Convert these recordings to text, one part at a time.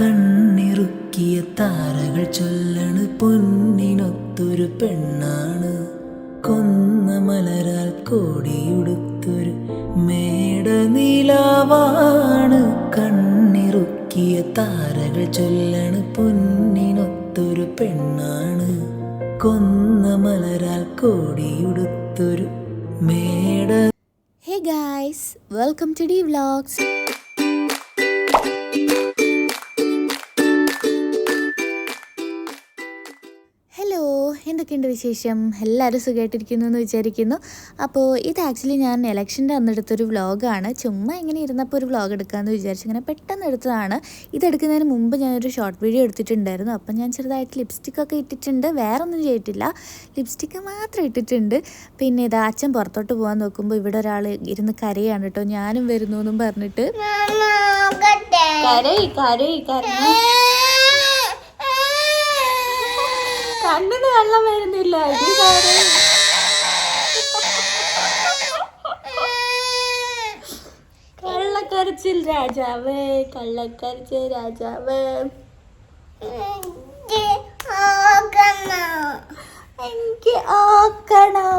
കണ്ണിറുക്കിയ താരകൾ ചൊല്ലണ് പൊന്നിനൊത്തൊരു പെണ്ണാണ്. കൊന്ന മലരാൽ കോടിയുടുത്തൊരു മേടനിലാവാണ്. കണ്ണിറുക്കിയ താരകൾ ചൊല്ലണ് പൊന്നിനൊത്തൊരു പെണ്ണാണ്. കൊന്ന മലരാൽ കോടിയുടുത്തൊരു മേട hey guys welcome to D vlogs എന്തൊക്കെയുണ്ട് വിശേഷം? എല്ലാവരും സുഖമായിട്ടിരിക്കുന്നു എന്ന് വിചാരിക്കുന്നു. അപ്പോൾ ഇത് ആക്ച്വലി ഞാൻ ഇലക്ഷന്റെ അന്നെടുത്തൊരു വ്ളോഗാണ് ചുമ്മാ ഇങ്ങനെ ഇരുന്നപ്പോൾ ഒരു വ്ളോഗ് എടുക്കാമെന്ന് വിചാരിച്ചു ഇങ്ങനെ പെട്ടെന്ന് എടുത്തതാണ്. ഇതെടുക്കുന്നതിന് മുമ്പ് ഞാനൊരു ഷോർട്ട് വീഡിയോ എടുത്തിട്ടുണ്ടായിരുന്നു. അപ്പം ഞാൻ ചെറുതായിട്ട് ലിപ്സ്റ്റിക്കൊക്കെ ഇട്ടിട്ടുണ്ട്. വേറെ ഒന്നും ചെയ്തിട്ടില്ല. ലിപ്സ്റ്റിക്ക് മാത്രം ഇട്ടിട്ടുണ്ട്. പിന്നെ ഇത് അച്ഛൻ പുറത്തോട്ട് പോകാൻ നോക്കുമ്പോൾ ഇവിടെ ഒരാൾ ഇരുന്ന് കരയാണ് കേട്ടോ. ഞാനും വരുന്നു എന്നും പറഞ്ഞിട്ട്. കരയി കരയി കരയി. വെള്ളം വരുന്നില്ല. കള്ളക്കരച്ചിൽ രാജാവേ കള്ളക്കരച്ചിൽ രാജാവേ. എനിക്ക് ഓക്കണോ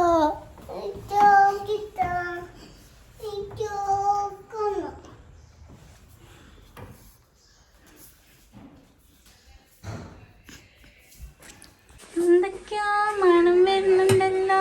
എന്തൊക്കെയാ മണം വരുന്നുണ്ടല്ലോ.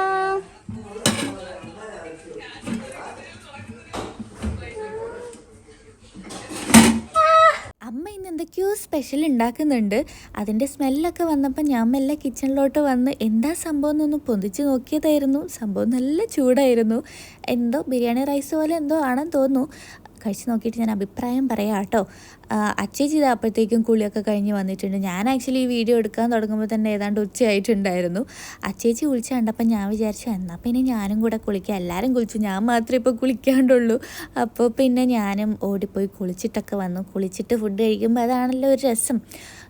അമ്മ ഇന്ന് എന്തൊക്കെയോ സ്പെഷ്യൽ ഉണ്ടാക്കുന്നുണ്ട്. അതിന്റെ സ്മെല്ലൊക്കെ വന്നപ്പോൾ ഞാൻ മെല്ലെ കിച്ചണിലോട്ട് വന്ന് എന്താ സംഭവം എന്നൊന്ന് പൊന്തിച്ച് നോക്കിയതായിരുന്നു. സംഭവം നല്ല ചൂടായിരുന്നു. എന്തോ ബിരിയാണി റൈസ് പോലെ എന്തോ ആണെന്ന് തോന്നുന്നു. കഴിച്ച് നോക്കിയിട്ട് ഞാൻ അഭിപ്രായം പറയാം കേട്ടോ. അച്ചേച്ചി ഇത് അപ്പോഴത്തേക്കും കുളിയൊക്കെ കഴിഞ്ഞ് വന്നിട്ടുണ്ട്. ഞാൻ ആക്ച്വലി ഈ വീഡിയോ എടുക്കാൻ തുടങ്ങുമ്പോൾ തന്നെ ഏതാണ്ട് ഉച്ചയായിട്ടുണ്ടായിരുന്നു. അച്ചേച്ചി കുളിച്ച് കണ്ടപ്പോൾ ഞാൻ വിചാരിച്ചു എന്നാൽ പിന്നെ ഞാനും കൂടെ കുളിക്കാം. എല്ലാവരും കുളിച്ചു. ഞാൻ മാത്രമേ ഇപ്പോൾ കുളിക്കാണ്ടുള്ളൂ. അപ്പോൾ പിന്നെ ഞാനും ഓടിപ്പോയി കുളിച്ചിട്ടൊക്കെ വന്നു. കുളിച്ചിട്ട് ഫുഡ് കഴിക്കുമ്പോൾ അതാണല്ലോ ഒരു രസം.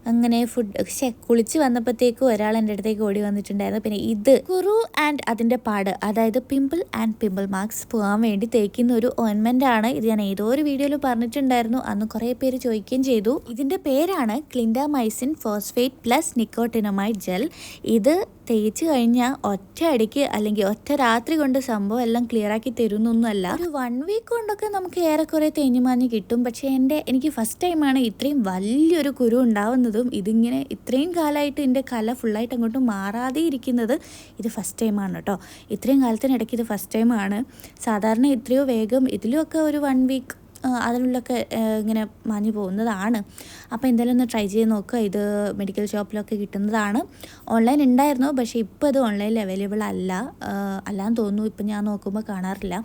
അങ്ങനെ ഫുഡ് പക്ഷേ കുളിച്ച് വന്നപ്പോഴത്തേക്കും ഒരാൾ എന്റെ അടുത്തേക്ക് ഓടി വന്നിട്ടുണ്ടായിരുന്നു. പിന്നെ ഇത് കുറു ആൻഡ് അതിന്റെ പാട് അതായത് പിമ്പിൾ ആൻഡ് പിമ്പിൾ മാർക്സ് പോകാൻ വേണ്ടി തേക്കുന്ന ഒരു ഓയിൻമെന്റ് ആണ്. ഇത് ഞാൻ ഏതോ ഒരു വീഡിയോയിൽ പറഞ്ഞിട്ടുണ്ടായിരുന്നു. അന്ന് കുറേ പേര് ചോദിക്കുകയും ചെയ്തു. ഇതിന്റെ പേരാണ് clindamycin phosphate plus nicotinamide gel ഇത് തേച്ച് കഴിഞ്ഞാൽ ഒറ്റ അടിക്ക് അല്ലെങ്കിൽ ഒറ്റ രാത്രി കൊണ്ട് സംഭവം എല്ലാം ക്ലിയർ ആക്കി തരുന്നൊന്നുമല്ല. ഒരു വൺ വീക്ക് കൊണ്ടൊക്കെ നമുക്ക് ഏറെക്കുറെ തേഞ്ഞു മാഞ്ഞ് കിട്ടും. പക്ഷേ എന്റെ എനിക്ക് ഫസ്റ്റ് ടൈമാണ് ഇത്രയും വലിയൊരു കുരു ഉണ്ടാവുന്നതും ഇതിങ്ങനെ ഇത്രയും കാലമായിട്ട് എന്റെ കല ഫുള്ളായിട്ട് അങ്ങോട്ട് മാറാതെ ഇരിക്കുന്നത് ഇത് ഫസ്റ്റ് ടൈമാണ് കേട്ടോ. ഇത്രയും കാലത്തിനിടയ്ക്ക് ഇത് ഫസ്റ്റ് ടൈമാണ് സാധാരണ എത്രയോ വേഗം ഇതിലുമൊക്കെ ഒരു വൺ വീക്ക് അതിനുള്ളൊക്കെ ഇങ്ങനെ മാഞ്ഞു പോകുന്നതാണ്. അപ്പോൾ എന്തായാലും ഒന്ന് ട്രൈ ചെയ്ത് നോക്കുക ഇത് മെഡിക്കൽ ഷോപ്പിലൊക്കെ കിട്ടുന്നതാണ്. ഓൺലൈൻ ഉണ്ടായിരുന്നു പക്ഷേ ഇപ്പോൾ ഇത് ഓൺലൈനിൽ അവൈലബിൾ അല്ല. അല്ലാന്ന് തോന്നുന്നു. ഇപ്പം ഞാൻ നോക്കുമ്പോൾ കാണാറില്ല.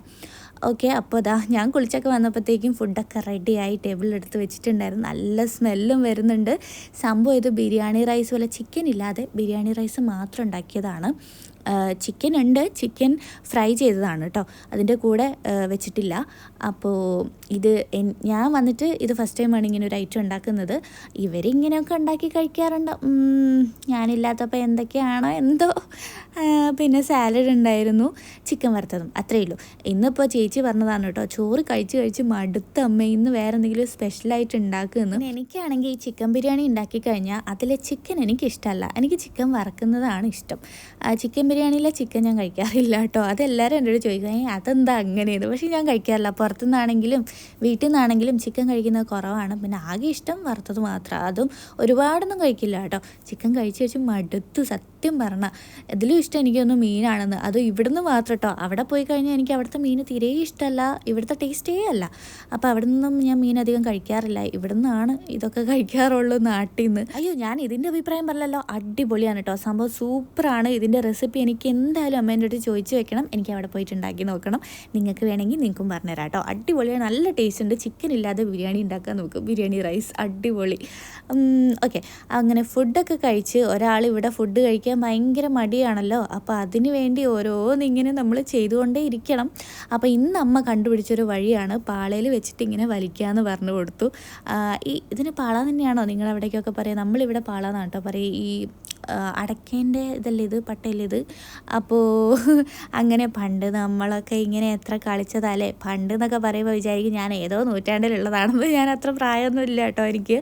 ഓക്കെ അപ്പോൾ ഇതാ ഞാൻ കുളിച്ചൊക്കെ വന്നപ്പോഴത്തേക്കും ഫുഡൊക്കെ റെഡിയായി ടേബിളിലെടുത്ത് വെച്ചിട്ടുണ്ടായിരുന്നു. നല്ല സ്മെല്ലും വരുന്നുണ്ട്. സംഭവം ഇത് ബിരിയാണി റൈസ് പോലെ ചിക്കൻ ഇല്ലാതെ ബിരിയാണി റൈസ് മാത്രം ഉണ്ടാക്കിയതാണ്. ചിക്കൻ ഉണ്ട്. ചിക്കൻ ഫ്രൈ ചെയ്തതാണ് കേട്ടോ. അതിന്റെ കൂടെ വെച്ചിട്ടില്ല. അപ്പോൾ ഇത് ഞാൻ വന്നിട്ട് ഇത് ഫസ്റ്റ് ടൈമാണ് ഇങ്ങനെ ഒരു ഐറ്റം ഉണ്ടാക്കുന്നത്. ഇവരിങ്ങനെയൊക്കെ ഉണ്ടാക്കി കഴിക്കാറുണ്ട്. ഞാനില്ലാത്തപ്പോൾ എന്തൊക്കെയാണോ എന്തോ. പിന്നെ സാലഡ് ഉണ്ടായിരുന്നു ചിക്കൻ വറുത്തതും. അത്രയേ ഉള്ളൂ. ഇന്നിപ്പോൾ ചേച്ചി പറഞ്ഞതാണ് കേട്ടോ ചോറ് കഴിച്ച് കഴിച്ച് മടുത്ത അമ്മ ഇന്ന് വേറെ എന്തെങ്കിലും സ്പെഷ്യലായിട്ട് ഉണ്ടാക്കുമെന്ന്. എനിക്കാണെങ്കിൽ ഈ ചിക്കൻ ബിരിയാണി ഉണ്ടാക്കി കഴിഞ്ഞാൽ അതിലെ ചിക്കൻ എനിക്ക് ഇഷ്ടമല്ല എനിക്ക് ചിക്കൻ വറക്കുന്നതാണ് ഇഷ്ടം. ചിക്കൻ ബിരിയാണിയിലെ ചിക്കൻ ഞാൻ കഴിക്കാറില്ല കേട്ടോ. അതെല്ലാവരും എന്റെ അടുത്ത് ചോദിക്കും അതെന്താ അങ്ങനെയെന്ന് പക്ഷേ ഞാൻ കഴിക്കാറില്ല. പുറത്തുനിന്നാണെങ്കിലും വീട്ടിൽ നിന്നാണെങ്കിലും ചിക്കൻ കഴിക്കുന്നത് കുറവാണ്. പിന്നെ ആകെ ഇഷ്ടം വറുത്തത് മാത്രം. അതും ഒരുപാടൊന്നും കഴിക്കില്ല കേട്ടോ. ചിക്കൻ കഴിച്ച് വെച്ച് മടുത്ത് സത്യം പറഞ്ഞ ഇതിലും ഇഷ്ടം എനിക്കൊന്ന് മീനാണെന്ന്. അതും ഇവിടുന്ന് മാത്രം കേട്ടോ. അവിടെ പോയി കഴിഞ്ഞാൽ എനിക്ക് അവിടുത്തെ മീൻ തീരെ ഇഷ്ടമല്ല. ഇവിടുത്തെ ടേസ്റ്റേ അല്ല. അപ്പോൾ അവിടെ നിന്നും ഞാൻ മീൻ അധികം കഴിക്കാറില്ല. ഇവിടുന്നാണ് ഇതൊക്കെ കഴിക്കാറുള്ളൂ നാട്ടിൽ നിന്ന് അയ്യോ ഞാൻ ഇതിന്റെ അഭിപ്രായം പറഞ്ഞല്ലോ. അടിപൊളിയാണ് കേട്ടോ. സംഭവം സൂപ്പറാണ്. ഇതിന്റെ റെസിപ്പി എനിക്ക് എന്തായാലും അമ്മേന്റെ അടുത്ത് ചോദിച്ചു വെക്കണം. എനിക്ക് അവിടെ പോയിട്ട് ഉണ്ടാക്കി നോക്കണം. നിങ്ങൾക്ക് വേണമെങ്കിൽ നിങ്ങൾക്കും പറഞ്ഞുതരാം കേട്ടോ അടിപൊളിയാണ് നല്ല ടേസ്റ്റ് ഉണ്ട്. ചിക്കൻ ഇല്ലാതെ ബിരിയാണി ഉണ്ടാക്കാൻ നോക്കും. ബിരിയാണി റൈസ് അടിപൊളി. ഓക്കെ അങ്ങനെ ഫുഡൊക്കെ കഴിച്ച് ഒരാൾ ഇവിടെ ഫുഡ് കഴിക്കാൻ ഭയങ്കര മടിയാണല്ലോ. അപ്പോൾ അതിന് വേണ്ടി ഓരോന്നിങ്ങനെ നമ്മൾ ചെയ്തുകൊണ്ടേ ഇരിക്കണം. അപ്പോൾ ഇന്ന് അമ്മ കണ്ടുപിടിച്ചൊരു വഴിയാണ് പാളയിൽ വെച്ചിട്ട് ഇങ്ങനെ വലിക്കാന്ന് പറഞ്ഞു കൊടുത്തു. ഈ ഇതിന് പാള തന്നെയാണോ? നിങ്ങളവിടേക്കൊക്കെ പറയുക നമ്മളിവിടെ പാള എന്നാണ് കേട്ടോ പറയുക ഈ അടയ്ക്കേന്റെ ഇതല്ലേ ഇത്? പട്ടയല്ലേ ഇത്? അപ്പോൾ അങ്ങനെ പണ്ട് നമ്മളൊക്കെ ഇങ്ങനെ എത്ര കളിച്ചതല്ലേ പണ്ട് എന്നൊക്കെ പറയുമ്പോൾ വിചാരിക്കും ഞാൻ ഏതോ നൂറ്റാണ്ടിലുള്ളതാണെന്ന്. ഞാൻ അത്ര പ്രായമൊന്നും ഇല്ല കേട്ടോ എനിക്ക്.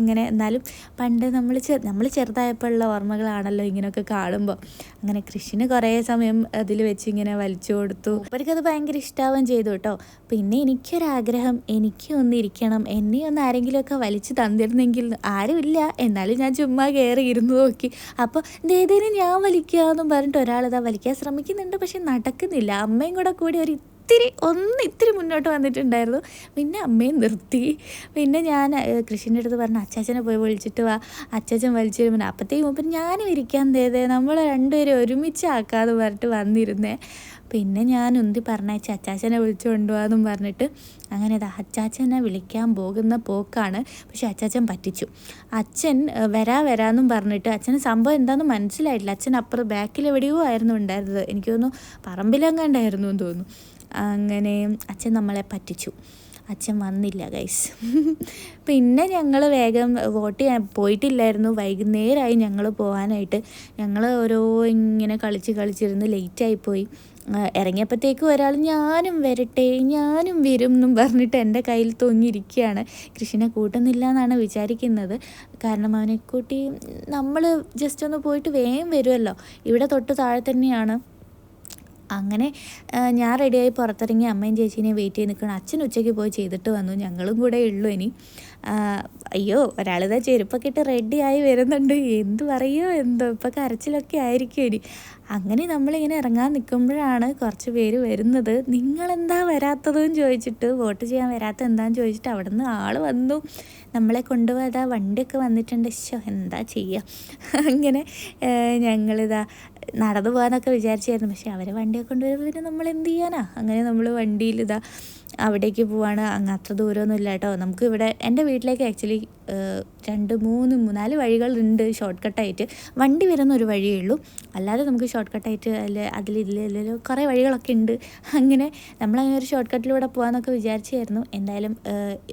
ഇങ്ങനെ എന്നാലും പണ്ട് നമ്മൾ നമ്മൾ ചെറുതായപ്പോൾ ഉള്ള ഓർമ്മകളാണല്ലോ ഇങ്ങനെയൊക്കെ കാണുമ്പോൾ അങ്ങനെ കൃഷിന് കുറേ സമയം അതിൽ വെച്ച് ഇങ്ങനെ വലിച്ചു കൊടുത്തു. അവർക്കത് ഭയങ്കര ഇഷ്ടാവുകയും ചെയ്തു കേട്ടോ. പിന്നെ എനിക്കൊരാഗ്രഹം എനിക്ക് ഒന്നിരിക്കണം എന്നെ ഒന്ന് ആരെങ്കിലുമൊക്കെ വലിച്ചു തന്നിരുന്നെങ്കിൽ ആരുമില്ല എന്നാലും ഞാൻ ചുമ്മാ കയറി ഇരുന്ന് നോക്കി. അപ്പോൾ ദേദേനെ ഞാൻ വലിക്കാമെന്നും പറഞ്ഞിട്ട് ഒരാളിതാ വലിക്കാൻ ശ്രമിക്കുന്നുണ്ട്. പക്ഷെ നടക്കുന്നില്ല. അമ്മയും കൂടെ കൂടി ഒരു ഇത്തിരി ഒന്ന് ഇത്തിരി മുന്നോട്ട് വന്നിട്ടുണ്ടായിരുന്നു. പിന്നെ അമ്മയും നിർത്തി. പിന്നെ ഞാൻ കൃഷിന്റെ അടുത്ത് പറഞ്ഞു അച്ചാച്ചനെ പോയി വിളിച്ചിട്ട് വാ. അച്ചാച്ചൻ വലിച്ചു വരുമ്പോൾ അപ്പോഴത്തേക്കും പിന്നെ ഞാനും ഇരിക്കാൻ തേതേ നമ്മൾ രണ്ടുപേരും ഒരുമിച്ചാക്കാന്ന് പറഞ്ഞിട്ട് വന്നിരുന്നേ. പിന്നെ ഞാൻ ഉന്തി പറഞ്ഞയച്ച അച്ചാച്ചനെ വിളിച്ചു കൊണ്ടുപോകാമെന്നും പറഞ്ഞിട്ട് അങ്ങനെ അത് അച്ചാച്ചനെ വിളിക്കാൻ പോകുന്ന പോക്കാണ്. പക്ഷെ അച്ചാച്ചൻ പറ്റിച്ചു. അച്ഛൻ വരാ വരാമെന്നും പറഞ്ഞിട്ട് അച്ഛന് സംഭവം എന്താണെന്ന് മനസ്സിലായിട്ടില്ല. അച്ഛൻ അപ്പുറം ബാക്കിൽ എവിടെയോ ആയിരുന്നു ഉണ്ടായിരുന്നത്. എനിക്ക് തോന്നുന്നു പറമ്പിലെങ്ങാണ്ടായിരുന്നു എന്ന് തോന്നുന്നു. അങ്ങനെ അച്ഛൻ നമ്മളെ പറ്റിച്ചു. അച്ഛൻ വന്നില്ല ഗൈസ് പിന്നെ ഞങ്ങൾ വേഗം വോട്ട് ചെയ്യാൻ പോയിട്ടില്ലായിരുന്നു. വൈകുന്നേരമായി ഞങ്ങൾ പോകാനായിട്ട് ഞങ്ങൾ ഓരോ ഇങ്ങനെ കളിച്ച് കളിച്ചിരുന്ന് ലേറ്റായിപ്പോയി ഇറങ്ങിയപ്പോഴത്തേക്കും ഒരാൾ ഞാനും വരട്ടെ ഞാനും വരും എന്നും പറഞ്ഞിട്ട് എന്റെ കയ്യിൽ തൊങ്ങിയിരിക്കുകയാണ്. കൃഷിനെ കൂട്ടുന്നില്ല എന്നാണ് വിചാരിക്കുന്നത്. കാരണം അവനെ കൂട്ടി നമ്മൾ ജസ്റ്റ് ഒന്ന് പോയിട്ട് വേഗം വരുമല്ലോ. ഇവിടെ തൊട്ട് താഴെ തന്നെയാണ്. അങ്ങനെ ഞാൻ റെഡിയായി പുറത്തിറങ്ങി അമ്മയും ചേച്ചീനെയും വെയിറ്റ് ചെയ്ത് നിൽക്കണം അച്ഛൻ ഉച്ചയ്ക്ക് പോയി ചെയ്തിട്ട് വന്നു. ഞങ്ങളും കൂടെ ഉള്ളൂ ഇനി. അയ്യോ ഒരാളിതാ ചെരുപ്പൊക്കെ ഇട്ട് റെഡിയായി വരുന്നുണ്ട്. എന്ത് പറയുമോ എന്തോ ഇപ്പം കരച്ചിലൊക്കെ ആയിരിക്കും ഇനി. അങ്ങനെ നമ്മളിങ്ങനെ ഇറങ്ങാൻ നിൽക്കുമ്പോഴാണ് കുറച്ച് പേര് വരുന്നത്. നിങ്ങളെന്താ വരാത്തതെന്ന് ചോദിച്ചിട്ട് വോട്ട് ചെയ്യാൻ വരാത്ത എന്താന്ന് ചോദിച്ചിട്ട് അവിടെ നിന്ന് ആൾ വന്നു. നമ്മളെ കൊണ്ടുപോയതാ വണ്ടിയൊക്കെ വന്നിട്ടുണ്ട്. ശോ എന്താ ചെയ്യുക അങ്ങനെ ഞങ്ങളിതാ നടന്നു പോകാനൊക്കെ വിചാരിച്ചായിരുന്നു. പക്ഷെ അവരെ വണ്ടിയൊക്കെ കൊണ്ടുവരുമ്പോൾ പിന്നെ നമ്മൾ എന്ത് ചെയ്യാനാ? അങ്ങനെ നമ്മൾ വണ്ടിയിൽ ഇതാ അവിടേക്ക് പോവാണ്. അങ്ങ് അത്ര ദൂരമൊന്നും ഇല്ല കേട്ടോ. നമുക്ക് ഇവിടെ എന്റെ വീട്ടിലേക്ക് ആക്ച്വലി രണ്ട് മൂന്ന് മൂന്നാൽ വഴികളുണ്ട് ഷോർട്ട് കട്ടായിട്ട് വണ്ടി വരുന്ന ഒരു വഴിയേ ഉള്ളൂ. അല്ലാതെ നമുക്ക് ഷോർട്ട് കട്ടായിട്ട് അല്ല അതിൽ ഇതിൽ കുറേ വഴികളൊക്കെ ഉണ്ട്. അങ്ങനെ നമ്മളങ്ങനെ ഒരു ഷോർട്ട് കട്ടിലൂടെ പോകാമെന്നൊക്കെ വിചാരിച്ചായിരുന്നു. എന്തായാലും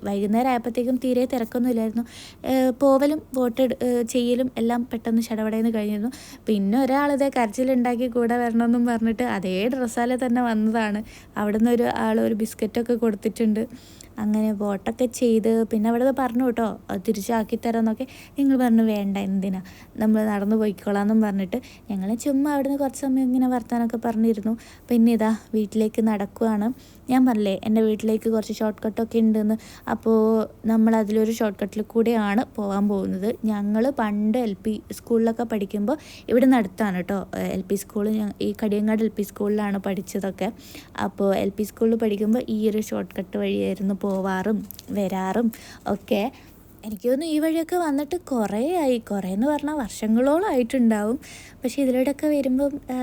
വൈകുന്നേരം ആയപ്പോഴത്തേക്കും തീരെ തിരക്കൊന്നും ഇല്ലായിരുന്നു പോവലും വോട്ട് ചെയ്യലും എല്ലാം പെട്ടെന്ന് ചടപടയെന്ന് കഴിഞ്ഞിരുന്നു. പിന്നെ ഒരാളിതേ കരച്ചിലുണ്ടാക്കി കൂടെ വരണമെന്നും പറഞ്ഞിട്ട് അതേ ഡ്രസ്സാലെ തന്നെ വന്നതാണ്. അവിടുന്ന് ഒരു ആൾ ഒരു ബിസ്ക്കറ്റൊക്കെ കൊടുത്തിട്ടുണ്ട്. അങ്ങനെ വോട്ടൊക്കെ ചെയ്ത് പിന്നെ അവിടെ പറഞ്ഞു കേട്ടോ തിരിച്ചാക്കി തരാമെന്നൊക്കെ നിങ്ങൾ പറഞ്ഞു വേണ്ട എന്തിനാ? നമ്മൾ നടന്നു പോയിക്കോളാമെന്നും പറഞ്ഞിട്ട് ഞങ്ങൾ ചുമ്മാ അവിടുന്ന് കുറച്ച് സമയം ഇങ്ങനെ വർത്താനൊക്കെ പറഞ്ഞിരുന്നു. പിന്നെ ഇതാ വീട്ടിലേക്ക് നടക്കുവാണ്. ഞാൻ പറഞ്ഞില്ലേ എന്റെ വീട്ടിലേക്ക് കുറച്ച് ഷോർട്ട് കട്ടൊക്കെ ഉണ്ടെന്ന്. അപ്പോൾ നമ്മൾ അതിലൊരു ഷോർട്ട് കട്ടിൽ കൂടെയാണ് പോകാൻ പോകുന്നത്. ഞങ്ങൾ പണ്ട് എൽ പി സ്കൂളിലൊക്കെ പഠിക്കുമ്പോൾ ഇവിടെ നിന്ന് അടുത്താണ് കേട്ടോ. എൽ പി സ്കൂൾ ഈ കടിയങ്ങാട് എൽ പി സ്കൂളിലാണ് പഠിച്ചതൊക്കെ. അപ്പോൾ എൽ പി സ്കൂളിൽ പഠിക്കുമ്പോൾ ഈ ഒരു ഷോർട്ട് കട്ട് വഴിയായിരുന്നു പോവാറും വരാറും ഒക്കെ. എനിക്ക് തോന്നുന്നു ഈ വഴിയൊക്കെ വന്നിട്ട് കുറേ ആയി. കുറേ എന്ന് പറഞ്ഞാൽ വർഷങ്ങളോളം ആയിട്ടുണ്ടാവും. പക്ഷേ ഇതിലൂടെയൊക്കെ വരുമ്പം ആ,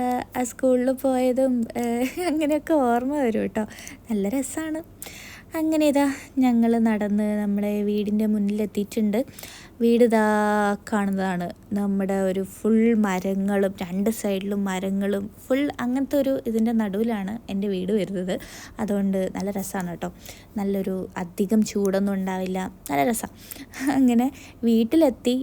സ്കൂളിൽ പോയതും അങ്ങനെയൊക്കെ ഓർമ്മ വരും കേട്ടോ. നല്ല രസമാണ് അങ്ങനെ ഇതാ ഞങ്ങൾ നടന്ന് നമ്മുടെ വീടിന്റെ മുന്നിലെത്തിയിട്ടുണ്ട്. വീട് ഇതാ കാണുന്നതാണ്. നമ്മുടെ ഒരു ഫുൾ മരങ്ങളും രണ്ട് സൈഡിലും മരങ്ങളും ഫുൾ അങ്ങനത്തെ ഒരു ഇതിന്റെ നടുവിലാണ് എന്റെ വീട് വരുന്നത്. അതുകൊണ്ട് നല്ല രസമാണ് കേട്ടോ. നല്ലൊരു അധികം ചൂടൊന്നും ഉണ്ടാവില്ല. നല്ല രസമാണ് അങ്ങനെ വീട്ടിലെത്തി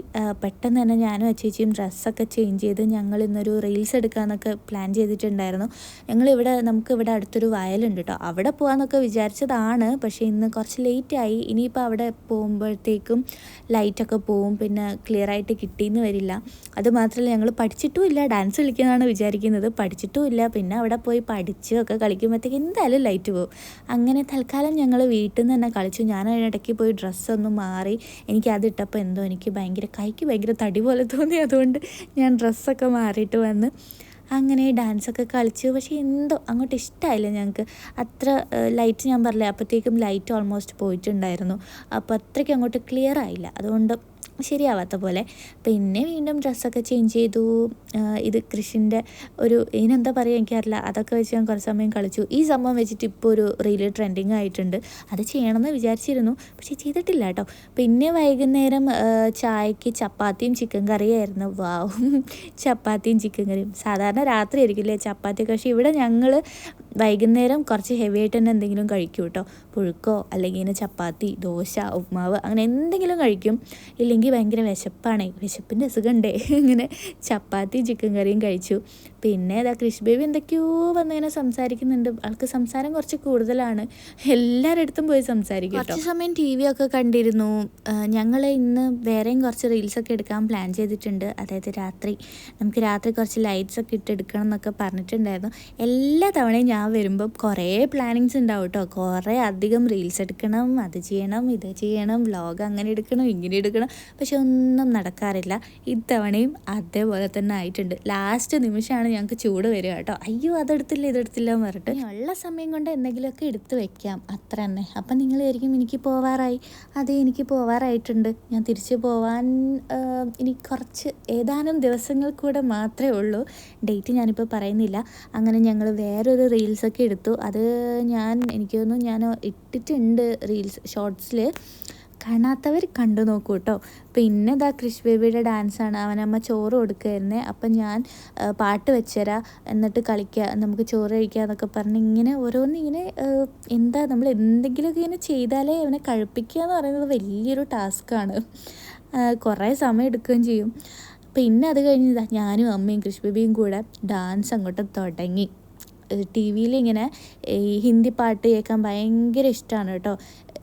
പെട്ടെന്ന് തന്നെ ഞാനും അച്ചേച്ചിയും ഡ്രസ്സൊക്കെ ചേഞ്ച് ചെയ്ത് ഞങ്ങൾ ഇന്നൊരു റീൽസ് എടുക്കാമെന്നൊക്കെ പ്ലാൻ ചെയ്തിട്ടുണ്ടായിരുന്നു. ഞങ്ങളിവിടെ നമുക്ക് ഇവിടെ അടുത്തൊരു വയലുണ്ട് കേട്ടോ. അവിടെ പോകാമെന്നൊക്കെ വിചാരിച്ചതാണ്. പക്ഷേ ഇന്ന് കുറച്ച് ലേറ്റായി ഇനിയിപ്പോൾ അവിടെ പോകുമ്പോഴത്തേക്കും ലൈറ്റൊക്കെ പോവും പിന്നെ ക്ലിയർ ആയിട്ട് കിട്ടിയെന്ന് വരില്ല. അതുമാത്രമല്ല ഞങ്ങൾ പഠിച്ചിട്ടുമില്ല. ഡാൻസ് കളിക്കുന്നതാണ് വിചാരിക്കുന്നത്. പഠിച്ചിട്ടുമില്ല. പിന്നെ അവിടെ പോയി പഠിച്ചൊക്കെ കളിക്കുമ്പോഴത്തേക്ക് എന്തായാലും ലൈറ്റ് പോകും അങ്ങനെ തൽക്കാലം ഞങ്ങൾ വീട്ടിൽ നിന്ന് തന്നെ കളിച്ചു. ഞാൻ അതിനിടയ്ക്ക് പോയി ഡ്രസ്സൊന്ന് മാറി. എനിക്ക് അത് ഇട്ടപ്പോൾ എന്തോ എനിക്ക് ഭയങ്കര കൈക്ക് ഭയങ്കര തടി പോലെ തോന്നി. അതുകൊണ്ട് ഞാൻ ഡ്രസ്സൊക്കെ മാറിയിട്ട് വന്ന് അങ്ങനെ ഡാൻസൊക്കെ കളിച്ചു. പക്ഷേ എന്തോ അങ്ങോട്ട് ഇഷ്ടമായില്ല ഞങ്ങൾക്ക്. അത്ര ലൈറ്റ് ഞാൻ പറഞ്ഞില്ല അപ്പോഴത്തേക്കും ലൈറ്റ് ഓൾമോസ്റ്റ് പോയിട്ടുണ്ടായിരുന്നു. അപ്പോൾ അത്രയ്ക്ക് അങ്ങോട്ട് ക്ലിയർ ആയില്ല. അതുകൊണ്ട് ശരിയാവാത്ത പോലെ. പിന്നെ വീണ്ടും ഡ്രസ്സൊക്കെ ചേഞ്ച് ചെയ്തു. ഇത് കൃഷിന്റെ ഒരു ഇതിനെന്താ പറയുക എനിക്കറിയില്ല അതൊക്കെ വെച്ച് ഞാൻ കുറച്ച് സമയം കളിച്ചു. ഈ സംഭവം വെച്ചിട്ട് ഇപ്പോൾ ഒരു റീൽ ട്രെൻഡിങ് ആയിട്ടുണ്ട്. അത് ചെയ്യണമെന്ന് വിചാരിച്ചിരുന്നു. പക്ഷേ ചെയ്തിട്ടില്ല കേട്ടോ. പിന്നെ വൈകുന്നേരം ചായക്ക് ചപ്പാത്തിയും ചിക്കൻ കറിയായിരുന്നു വാവും ചപ്പാത്തിയും ചിക്കൻ കറിയും സാധാരണ രാത്രി ആയിരിക്കില്ലേ ചപ്പാത്തി പക്ഷേ ഇവിടെ ഞങ്ങൾ വൈകുന്നേരം കുറച്ച് ഹെവി ആയിട്ട് തന്നെ എന്തെങ്കിലും കഴിക്കും കേട്ടോ. പുഴുക്കോ അല്ലെങ്കിൽ ചപ്പാത്തി ദോശ ഉപ്മാവ് അങ്ങനെ എന്തെങ്കിലും കഴിക്കും. ഇല്ലെങ്കിൽ ഭയങ്കര വിശപ്പാണ്. വിശപ്പിന്റെ അസുഖമുണ്ടേ ഇങ്ങനെ ചപ്പാത്തി ചിക്കൻ കറിയും കഴിച്ചു. പിന്നെ ഏതാ കൃഷി ബേബി എന്തൊക്കെയോ വന്നിങ്ങനെ സംസാരിക്കുന്നുണ്ട്. ആൾക്ക് സംസാരം കുറച്ച് കൂടുതലാണ്. എല്ലാവരുടെ അടുത്തും പോയി സംസാരിക്കും കുറച്ച് സമയം ടി വി ഒക്കെ കണ്ടിരുന്നു. ഞങ്ങൾ ഇന്ന് വേറെയും കുറച്ച് റീൽസൊക്കെ എടുക്കാൻ പ്ലാൻ ചെയ്തിട്ടുണ്ട്. അതായത് രാത്രി. നമുക്ക് രാത്രി കുറച്ച് ലൈറ്റ്സ് ഒക്കെ ഇട്ട് എടുക്കണം എന്നൊക്കെ പറഞ്ഞിട്ടുണ്ടായിരുന്നു. എല്ലാ തവണയും ഞാൻ വരുമ്പോൾ കുറേ പ്ലാനിങ്സ് ഉണ്ടാവും കേട്ടോ. കുറേ അധികം റീൽസ് എടുക്കണം അത് ചെയ്യണം ഇത് ചെയ്യണം വ്ലോഗ് അങ്ങനെ എടുക്കണം ഇങ്ങനെ എടുക്കണം. പക്ഷെ ഒന്നും നടക്കാറില്ല. ഇത്തവണയും അതേപോലെ തന്നെ ആയിട്ടുണ്ട്. ലാസ്റ്റ് നിമിഷമാണ് ഞങ്ങൾക്ക് ചൂട് വരിക കേട്ടോ. അയ്യോ അതെടുത്തില്ല ഇതെടുത്തില്ല എന്ന് പറഞ്ഞിട്ട്. ഉള്ള സമയം കൊണ്ട് എന്തെങ്കിലുമൊക്കെ എടുത്ത് വെക്കാം. അത്ര തന്നെ. അപ്പം നിങ്ങൾ ആയിരിക്കും എനിക്ക് പോവാറായി. അതെ എനിക്ക് പോവാറായിട്ടുണ്ട്. ഞാൻ തിരിച്ചു പോവാൻ ഇനി കുറച്ച് ഏതാനും ദിവസങ്ങൾ കൂടെ മാത്രമേ ഉള്ളൂ. ഡേറ്റ് ഞാനിപ്പോൾ പറയുന്നില്ല. അങ്ങനെ ഞങ്ങൾ വേറൊരു റീൽസൊക്കെ എടുത്തു. അത് ഞാൻ എനിക്ക് തോന്നുന്നു ഞാൻ ഇട്ടിട്ടുണ്ട് റീൽസ് ഷോർട്സിൽ കാണാത്തവർ കണ്ടു നോക്കൂ കേട്ടോ പിന്നെ ഇതാ കൃഷ് ബേബിയുടെ ഡാൻസാണ് അവനമ്മ ചോറ് കൊടുക്കുമായിരുന്നേ അപ്പം ഞാൻ പാട്ട് വെച്ചുതരാം എന്നിട്ട് കളിക്കുക നമുക്ക് ചോറ് കഴിക്കുക എന്നൊക്കെ പറഞ്ഞ് ഇങ്ങനെ ഓരോന്ന് ഇങ്ങനെ എന്താ നമ്മൾ എന്തെങ്കിലുമൊക്കെ ഇങ്ങനെ ചെയ്താലേ അവനെ കഴിപ്പിക്കുക എന്ന് പറയുന്നത് വലിയൊരു ടാസ്ക്കാണ് കുറേ സമയം എടുക്കുകയും ചെയ്യും. പിന്നെ അത് കഴിഞ്ഞ് ഞാനും അമ്മയും കൃഷ് ബേബിയും കൂടെ ഡാൻസ് അങ്ങോട്ട് തുടങ്ങി. ടി വിയിൽ ഇങ്ങനെ ഈ ഹിന്ദി പാട്ട് കേൾക്കാൻ ഭയങ്കര ഇഷ്ടമാണ് കേട്ടോ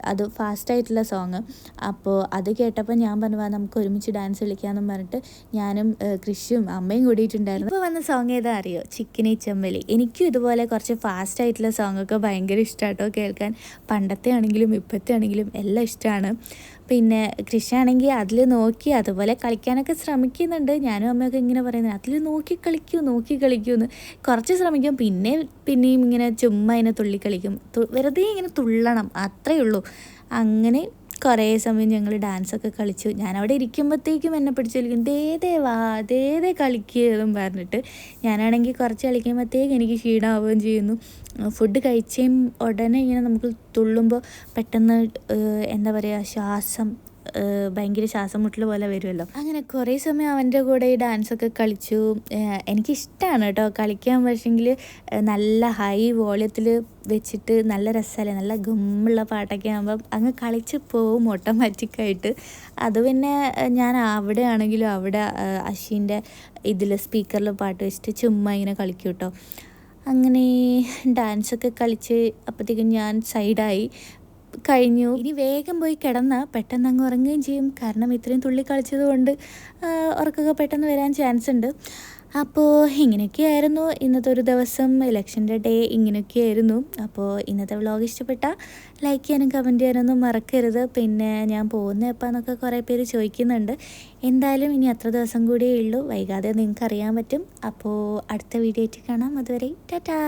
അത് ഫാസ്റ്റായിട്ടുള്ള സോങ്. അപ്പോൾ അത് കേട്ടപ്പോൾ ഞാൻ പറഞ്ഞു "വാ, നമുക്ക് ഒരുമിച്ച് ഡാൻസ് കളിക്കാമെന്നും പറഞ്ഞിട്ട് ഞാനും കൃഷിയും അമ്മയും കൂടിയിട്ടുണ്ടായിരുന്നു. ഇപ്പോൾ വന്ന സോങ് ഏതാ അറിയോ? ചിക്കനി ചെമ്മലി. എനിക്കും ഇതുപോലെ കുറച്ച് ഫാസ്റ്റായിട്ടുള്ള സോങ്ങൊക്കെ ഭയങ്കര ഇഷ്ടമാട്ടോ കേൾക്കാൻ. പണ്ടത്തെ ആണെങ്കിലും ഇപ്പോഴത്തെ ആണെങ്കിലും എല്ലാം ഇഷ്ടമാണ് പിന്നെ കൃഷിയാണെങ്കിൽ അതിൽ നോക്കി അതുപോലെ കളിക്കാനൊക്കെ ശ്രമിക്കുന്നുണ്ട്. ഞാനും അമ്മയൊക്കെ ഇങ്ങനെ പറയുന്നത് അതിൽ നോക്കി കളിക്കൂ നോക്കി കളിക്കൂ എന്ന് കുറച്ച് ശ്രമിക്കും. പിന്നെ പിന്നെയും ഇങ്ങനെ ചുമ്മാ അതിനെ തുള്ളി കളിക്കും. വെറുതെ ഇങ്ങനെ തുള്ളണം അത്രയേ ഉള്ളൂ. അങ്ങനെ കുറേ സമയം ഞങ്ങൾ ഡാൻസൊക്കെ കളിച്ചു. ഞാൻ അവിടെ ഇരിക്കുമ്പോഴത്തേക്കും എന്നെ പിടിച്ച് കളിക്കും ദേതേ വാ ദേതേ കളിക്കുകയെന്നും പറഞ്ഞിട്ട് ഞാനാണെങ്കിൽ കുറച്ച് കളിക്കുമ്പോഴത്തേക്കും എനിക്ക് ക്ഷീണമാവുകയും ചെയ്യുന്നു. ഫുഡ് കഴിച്ചേം ഉടനെ ഇങ്ങനെ നമുക്ക് തുള്ളുമ്പോൾ പെട്ടെന്ന് എന്താ പറയുക ശ്വാസം ഭയങ്കര ശ്വാസം മുട്ടൽ പോലെ വരുമല്ലോ. അങ്ങനെ കുറേ സമയം അവന്റെ കൂടെ ഈ ഡാൻസൊക്കെ കളിച്ചു. എനിക്കിഷ്ടമാണ് കേട്ടോ കളിക്കാൻ. പക്ഷെങ്കിൽ നല്ല ഹൈ വോളിയത്തിൽ വെച്ചിട്ട് നല്ല രസമല്ലേ? നല്ല ഗമ്മുള്ള പാട്ടൊക്കെ ആകുമ്പം അങ്ങ് കളിച്ച് പോവും ഓട്ടോമാറ്റിക്കായിട്ട്. അത് പിന്നെ ഞാൻ അവിടെ ആണെങ്കിലും അവിടെ അശ്വിന്റെ ഇതിൽ സ്പീക്കറിൽ പാട്ട് വെച്ചിട്ട് ചുമ്മാ ഇങ്ങനെ കളിക്കും കേട്ടോ. അങ്ങനെ ഡാൻസൊക്കെ കളിച്ച് അപ്പോഴത്തേക്കും ഞാൻ സൈഡായി. കഴിഞ്ഞു. ഇനി വേഗം പോയി കിടന്ന പെട്ടെന്ന് അങ്ങ് ഉറങ്ങുകയും ചെയ്യും. കാരണം ഇത്രയും തുള്ളി കളിച്ചത് കൊണ്ട് ഉറക്കൊക്കെ പെട്ടെന്ന് വരാൻ ചാൻസ് ഉണ്ട്. അപ്പോൾ ഇങ്ങനെയൊക്കെയായിരുന്നു ഇന്നത്തെ ഒരു ദിവസം. ഇലക്ഷന്റെ ഡേ ഇങ്ങനെയൊക്കെയായിരുന്നു അപ്പോൾ ഇന്നത്തെ വ്ളോഗ് ഇഷ്ടപ്പെട്ട ലൈക്ക് ചെയ്യാനും കമന്റ് ചെയ്യാനൊന്നും മറക്കരുത്. പിന്നെ ഞാൻ പോകുന്ന എപ്പാന്നൊക്കെ കുറേ പേര് ചോദിക്കുന്നുണ്ട്. എന്തായാലും ഇനി അത്ര ദിവസം കൂടിയേ ഉള്ളൂ. വൈകാതെ നിങ്ങൾക്ക് അറിയാൻ പറ്റും. അപ്പോൾ അടുത്ത വീഡിയോ ആയിട്ട് കാണാം. അതുവരെ ടാറ്റാ!